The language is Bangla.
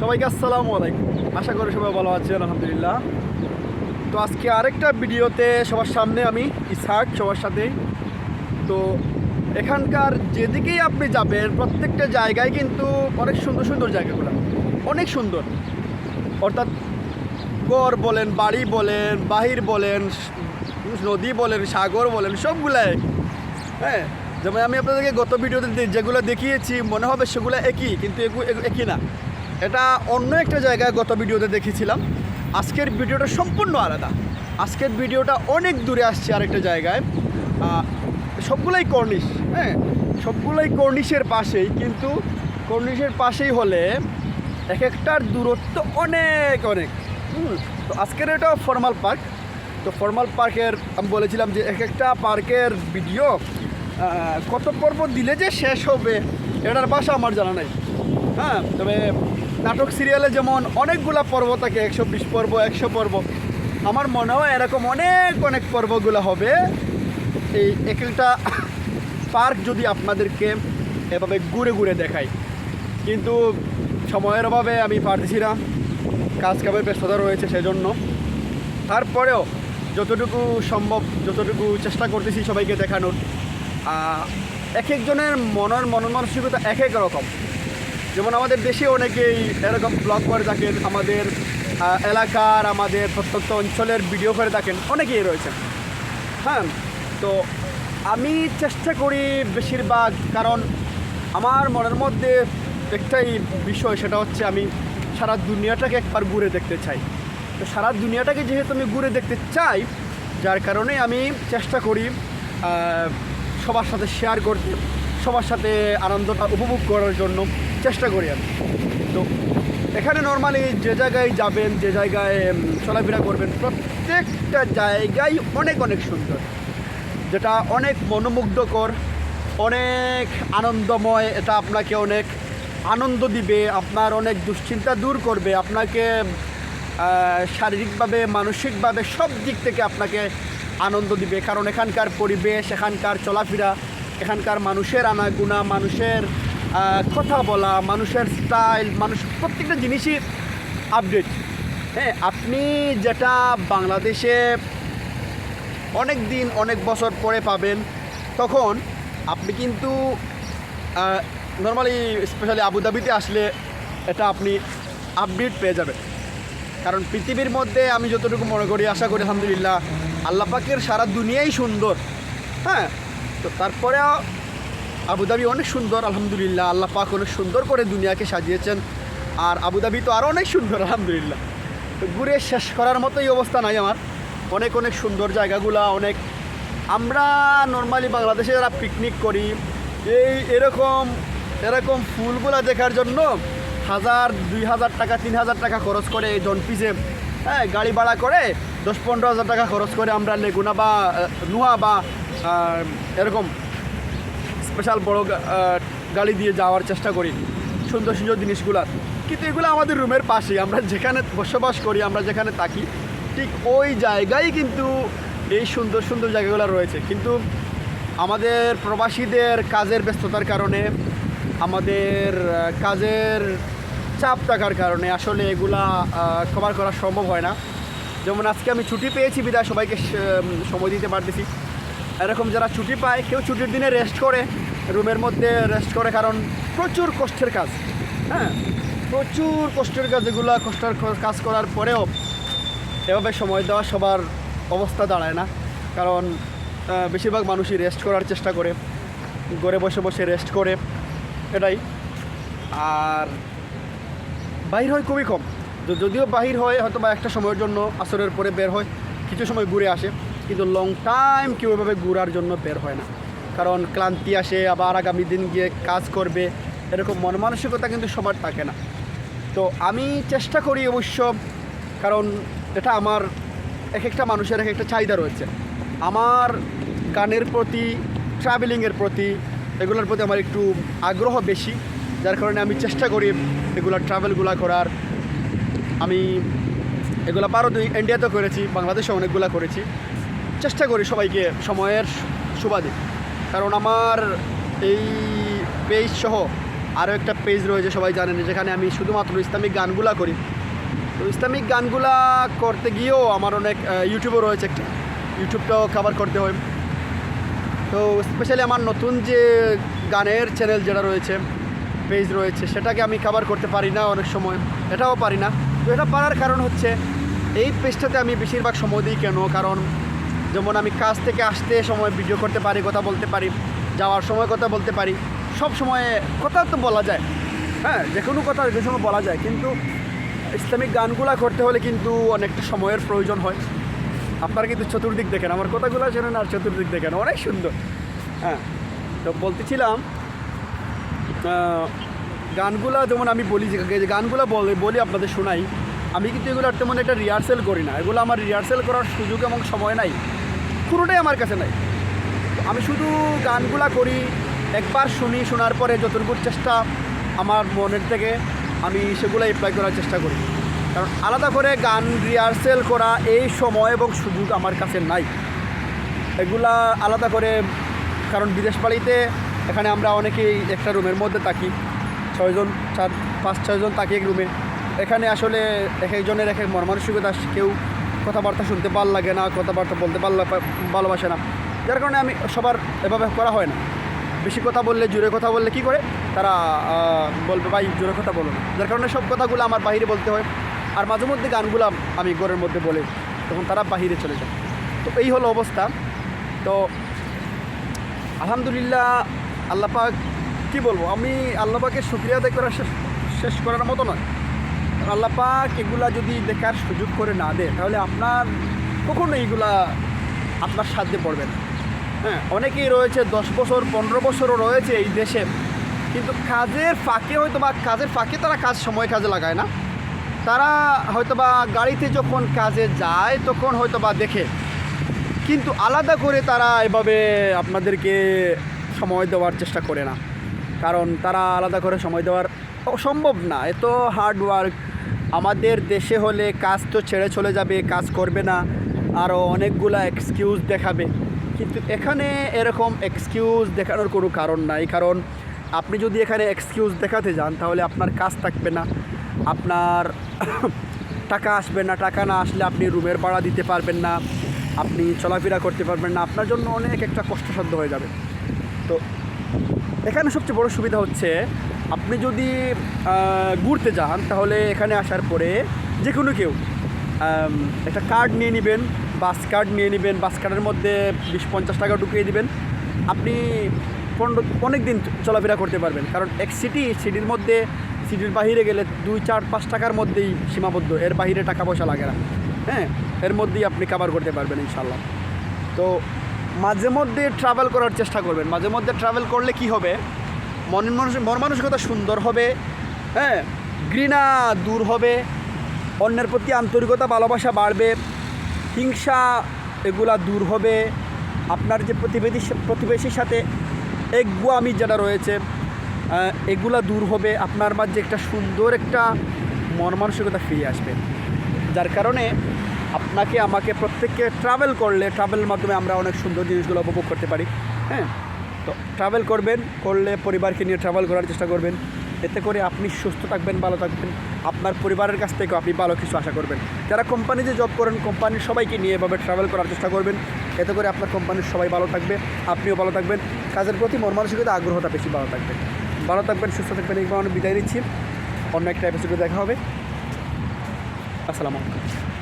সবাইকে আসসালামু আলাইকুম। আশা করি সবাই ভালো আছেন, আলহামদুলিল্লাহ। তো আজকে আরেকটা ভিডিওতে সবার সামনে আমি ইসাক সবার সাথেই তো এখানকার যেদিকেই আপনি যাবেন, প্রত্যেকটা জায়গায় কিন্তু অনেক সুন্দর সুন্দর জায়গাগুলো। অনেক সুন্দর। অর্থাৎ গড় বলেন, বাড়ি বলেন, বাহির বলেন, নদী বলেন, সাগর বলেন, সবগুলাই। হ্যাঁ? যেমন আমি আপনাদেরকে গত ভিডিওতে যেগুলো দেখিয়েছি, মনে হবে সেগুলো একই, কিন্তু একই না। এটা অন্য একটা জায়গায় গত ভিডিওতে দেখেছিলাম। আজকের ভিডিওটা সম্পূর্ণ আলাদা। আজকের ভিডিওটা অনেক দূরে আসছে আরেকটা জায়গায়। সবগুলাই কর্নিশ হ্যাঁ? সবগুলাই কর্নিশের পাশেই, কিন্তু কর্নিশের পাশেই হলে এক একটার দূরত্ব অনেক অনেক। তো আজকের এটা ফর্মাল পার্ক তো ফর্মাল পার্কের আমি বলেছিলাম যে এক একটা পার্কের ভিডিও কত পর্ব দিলে যে শেষ হবে, এটার ভাষা আমার জানা নাই। হ্যাঁ তবে নাটক সিরিয়ালে যেমন অনেকগুলা পর্ব থাকে, একশো বিশ পর্ব, একশো পর্ব, আমার মনে হয় এরকম অনেক অনেক পর্বগুলো হবে। এই এক একটা পার্ক যদি আপনাদেরকে এভাবে ঘুরে ঘুরে দেখাই। কিন্তু সময়ের অভাবে আমি পারছি না, কাজ কামের ব্যস্ততা রয়েছে সেজন্য। তারপরেও যতটুকু সম্ভব, যতটুকু চেষ্টা করতেছি সবাইকে দেখানোর এক একজনের মনের মন মানসিকতা এক এক রকম। যেমন আমাদের দেশে অনেকেই এরকম ব্লগ করে থাকেন, আমাদের এলাকার আমাদের প্রত্যন্ত অঞ্চলের ভিডিও করে থাকেন, অনেকেই রয়েছেন। হ্যাঁ তো আমি চেষ্টা করি বেশিরভাগ, কারণ আমার মনের মধ্যে একটাই বিষয়, সেটা হচ্ছে আমি সারা দুনিয়াটাকে একবার ঘুরে দেখতে চাই। তো সারা দুনিয়াটাকে যেহেতু আমি ঘুরে দেখতে চাই, যার কারণে আমি চেষ্টা করি সবার সাথে শেয়ার করতে, সবার সাথে আনন্দটা উপভোগ করার জন্য চেষ্টা করি আমি। তো এখানে নর্মালি যে জায়গায় যাবেন, যে জায়গায় চলাফেরা করবেন, প্রত্যেকটা জায়গায় অনেক অনেক সুন্দর। যেটা অনেক মনোমুগ্ধকর, অনেক আনন্দময়, এটা আপনাকে অনেক আনন্দ দিবে, আপনার অনেক দুশ্চিন্তা দূর করবে, আপনাকে শারীরিকভাবে, মানসিকভাবে সব দিক থেকে আপনাকে আনন্দ দিবে। কারণ এখানকার পরিবেশ, এখানকার চলাফেরা, এখানকার মানুষের আনাগুনা, মানুষের কথা বলা, মানুষের স্টাইল মানুষ প্রত্যেকটা জিনিসই আপডেট হ্যাঁ আপনি যেটা বাংলাদেশে অনেক দিন অনেক বছর পরে পাবেন, তখন আপনি কিন্তু নর্মালি স্পেশালি আবুধাবিতে আসলে এটা আপনি আপডেট পেয়ে যাবেন। কারণ পৃথিবীর মধ্যে আমি যতটুকু মনে করি, আশা করি, আলহামদুলিল্লাহ আল্লাহ পাকের সারা দুনিয়াই সুন্দর হ্যাঁ? তো তারপরেও আবুধাবি অনেক সুন্দর, আলহামদুলিল্লাহ। আল্লাহ পাক অনেক সুন্দর করে দুনিয়াকে সাজিয়েছেন। আর আবুধাবি তো আরও অনেক সুন্দর, আলহামদুলিল্লাহ। তো ঘুরে শেষ করার মতোই অবস্থা নাই আমার। অনেক অনেক সুন্দর জায়গাগুলা, অনেক। আমরা নর্মালি বাংলাদেশে যারা পিকনিক করি, এই এরকম এরকম ফুলগুলা দেখার জন্য হাজার, দুই হাজার টাকা, তিন হাজার টাকা খরচ করে জন পিসে হ্যাঁ গাড়ি ভাড়া করে দশ পনেরো হাজার টাকা খরচ করে আমরা লেগুনা বা নুহা বা এরকম স্পেশাল বড় গাড়ি দিয়ে যাওয়ার চেষ্টা করি। সুন্দর সুন্দর জিনিসগুলার কিন্তু এগুলো আমাদের রুমের পাশেই। আমরা যেখানে বসবাস করি, আমরা যেখানে থাকি, ঠিক ওই জায়গায় কিন্তু এই সুন্দর সুন্দর জায়গাগুলো রয়েছে। কিন্তু আমাদের প্রবাসীদের কাজের ব্যস্ততার কারণে, আমাদের কাজের চাপ থাকার কারণে আসলে এগুলা কভার করা সম্ভব হয় না। যেমন আজকে আমি ছুটি পেয়েছি বিদায়, সবাইকে সময় দিতে পারতেছি। এরকম যারা ছুটি পায়, কেউ ছুটির দিনে রেস্ট করে, রুমের মধ্যে রেস্ট করে, কারণ প্রচুর কষ্টের কাজ হ্যাঁ? প্রচুর কষ্টের কাজ, এগুলো কষ্টের কাজ করার পরেও এভাবে সময় দেওয়া সবার অবস্থা দাঁড়ায় না। কারণ বেশিরভাগ মানুষই রেস্ট করার চেষ্টা করে, ঘরে বসে বসে রেস্ট করে, এটাই। আর বাহির হয় খুবই কম। যদিও বাহির হয় হয়তো বা একটা সময়ের জন্য আসরের পরে বের হয়, কিছু সময় ঘুরে আসে, কিন্তু লং টাইম কেউ এভাবে ঘুরার জন্য বের হয় না। কারণ ক্লান্তি আসে, আবার আগামী দিন গিয়ে কাজ করবে, এরকম মন মানসিকতা কিন্তু সবার থাকে না। তো আমি চেষ্টা করি অবশ্য, কারণ এটা আমার এক একটা মানুষের এক একটা চাহিদা রয়েছে। আমার গানের প্রতি ট্রাভেলিংয়ের প্রতি, এগুলোর প্রতি আমার একটু আগ্রহ বেশি, যার কারণে আমি চেষ্টা করি এগুলো ট্রাভেলগুলো করার। আমি এগুলো ভারত ইন্ডিয়াতেও করেছি বাংলাদেশে অনেকগুলো করেছি। চেষ্টা করি সবাইকে সময়ের সুবাদে। কারণ আমার এই পেজ সহ আরও একটা পেজ রয়েছে, সবাই জানেন, যেখানে আমি শুধুমাত্র ইসলামিক গানগুলা করি। তো ইসলামিক গানগুলা করতে গিয়েও আমার অনেক ইউটিউবও রয়েছে একটা। ইউটিউবটাও কভার করতে হয়। তো স্পেশালি আমার নতুন যে গানের চ্যানেল যেটা রয়েছে পেজ রয়েছে, সেটাকে আমি কভার করতে পারি না অনেক সময়। এটাও পারি না। এটা পারার কারণ হচ্ছে এই পেজটাতে আমি বেশিরভাগ সময় দিই কেন? কারণ যেমন আমি কাজ থেকে আসতে সময় ভিডিও করতে পারি, কথা বলতে পারি, যাওয়ার সময় কথা বলতে পারি, সব সময় কথা তো বলা যায়। হ্যাঁ যে কোনো কথা যে সময় বলা যায়, কিন্তু ইসলামিক গানগুলা করতে হলে কিন্তু অনেকটা সময়ের প্রয়োজন হয়। আপনারা কিন্তু চতুর্দিক দেখেন, আমার কথাগুলো শোনেন আর চতুর্দিক দেখেন, অনেক সুন্দর। হ্যাঁ তো বলতেছিলাম গানগুলা যেমন আমি বলি, যে গানগুলো বলি বলি আপনাদের শোনাই, আমি কিন্তু এগুলো তেমন একটা রিহার্সেল করি না। এগুলো আমার রিহার্সেল করার সুযোগ এবং সময় নাই। পুরোটাই আমার কাছে নাই। আমি শুধু গানগুলা করি, একবার শুনি, শোনার পরে যতটুকু চেষ্টা আমার মনের থেকে, আমি সেগুলো অ্যাপ্লাই করার চেষ্টা করি। কারণ আলাদা করে গান রিহার্সেল করা এই সময় এবং সুযোগ আমার কাছে নাই। এগুলা আলাদা করে, কারণ বিদেশ বাড়িতে এখানে আমরা অনেকেই একটা রুমের মধ্যে থাকি। ছয়জন, চার, পাঁচ, ছয়জন তাকে এক রুমে। এখানে আসলে এক একজনের এক এক মন মানসিকতা কেউ কথাবার্তা শুনতে ভালো লাগে না, কথাবার্তা বলতে ভালো ভালোবাসে না। যার কারণে আমি সবার এভাবে করা হয় না। বেশি কথা বললে, জোরে কথা বললে কি করে? তারা বলবে, ভাই, জোরে কথা বলো যার কারণে সব কথাগুলো আমার বাহিরে বলতে হয়। আর মাঝে মধ্যে গানগুলো আমি ঘরের মধ্যে বলে তখন তারা বাহিরে চলে যায়। তো এই হলো অবস্থা। তো আলহামদুলিল্লাহ আল্লাপাক কি বলব? আমি আল্লাপাকে শুক্রিয়া আদায় করা শেষ শেষ করার মতো নয়। আল্লাপাক এগুলা যদি দেখার সুযোগ করে না দেয়, তাহলে আপনার কখনো এইগুলা আপনার সাধ্যে পড়বে না। হ্যাঁ অনেকেই রয়েছে, দশ বছর, পনেরো বছরও রয়েছে এই দেশে। কিন্তু কাজের ফাঁকে হয়তো বা, কাজের ফাঁকে তারা কাজ, সময় কাজে লাগায় না। তারা হয়তো বা গাড়িতে যখন কাজে যায়, তখন হয়তো বা দেখে। কিন্তু আলাদা করে তারা এভাবে আপনাদেরকে সময় দেওয়ার চেষ্টা করে না। কারণ তারা আলাদা করে সময় দেওয়ার সম্ভব না। এত হার্ড ওয়ার্ক আমাদের দেশে হলে কাজ তো ছেড়ে চলে যাবে, কাজ করবে না। আরও অনেকগুলা এক্সকিউজ দেখাবে। কিন্তু এখানে এরকম এক্সকিউজ দেখানোর কোনো কারণ নাই। কারণ আপনি যদি এখানে এক্সকিউজ দেখাতে যান, তাহলে আপনার কাজ থাকবে না। আপনার টাকা আসবে না। টাকা না আসলে আপনি রুমের ভাড়া দিতে পারবেন না। আপনি চলাফেরা করতে পারবেন না। আপনার জন্য অনেক একটা কষ্টসাধ্য হয়ে যাবে। তো এখানে সবচেয়ে বড় সুবিধা হচ্ছে, আপনি যদি ঘুরতে যান, তাহলে এখানে আসার পরে যে কোনো কেউ একটা কার্ড নিয়ে নেবেন বাস কার্ড নিয়ে নেবেন বাস কার্ডের মধ্যে বিশ পঞ্চাশ টাকা ঢুকিয়ে দিবেন। আপনি পনেরো অনেক দিন চলাফেরা করতে পারবেন, কারণ এক সিটি সিটির মধ্যে সিটির বাইরে গেলে দুই, চার, পাঁচ টাকার মধ্যেই সীমাবদ্ধ, এর বাহিরে টাকা পয়সা লাগে না। হ্যাঁ এর মধ্যেই আপনি কাভার করতে পারবেন ইনশাল্লাহ তো মাঝে মধ্যে ট্রাভেল করার চেষ্টা করবেন। মাঝে মধ্যে ট্রাভেল করলে কি হবে? মন মন মানসিকতা সুন্দর হবে হ্যাঁ? ঘৃণা দূর হবে, অন্যের প্রতি আন্তরিকতা, ভালোবাসা বাড়বে, হিংসা এগুলা দূর হবে, আপনার যে প্রতিবেদী প্রতিবেশীর সাথে একগুয়ামি যেটা রয়েছে এগুলা দূর হবে, আপনার মাঝে একটা সুন্দর একটা মন মানসিকতা ফিরে আসবে। যার কারণে আপনাকে, আমাকে প্রত্যেককে ট্রাভেল করলে ট্রাভেলের মাধ্যমে আমরা অনেক সুন্দর জিনিসগুলো উপভোগ করতে পারি হ্যাঁ? তো ট্রাভেল করবেন, করলে পরিবারকে নিয়ে ট্রাভেল করার চেষ্টা করবেন। এতে করে আপনি সুস্থ থাকবেন, ভালো থাকবেন, আপনার পরিবারের কাছ থেকেও আপনি ভালো কিছু আশা করবেন। যারা কোম্পানিতে জব করেন কোম্পানির সবাইকে নিয়ে এভাবে ট্রাভেল করার চেষ্টা করবেন। এতে করে আপনার কোম্পানির সবাই ভালো থাকবে, আপনিও ভালো থাকবেন। কাজের প্রতি মন মানসিকতা আগ্রহটা বেশি ভালো থাকবে। ভালো থাকবেন, সুস্থ থাকবেন, এই কারণে বিদায় দিচ্ছি অন্য একটা এপিসোডে দেখা হবে। আসসালামু আলাইকুম।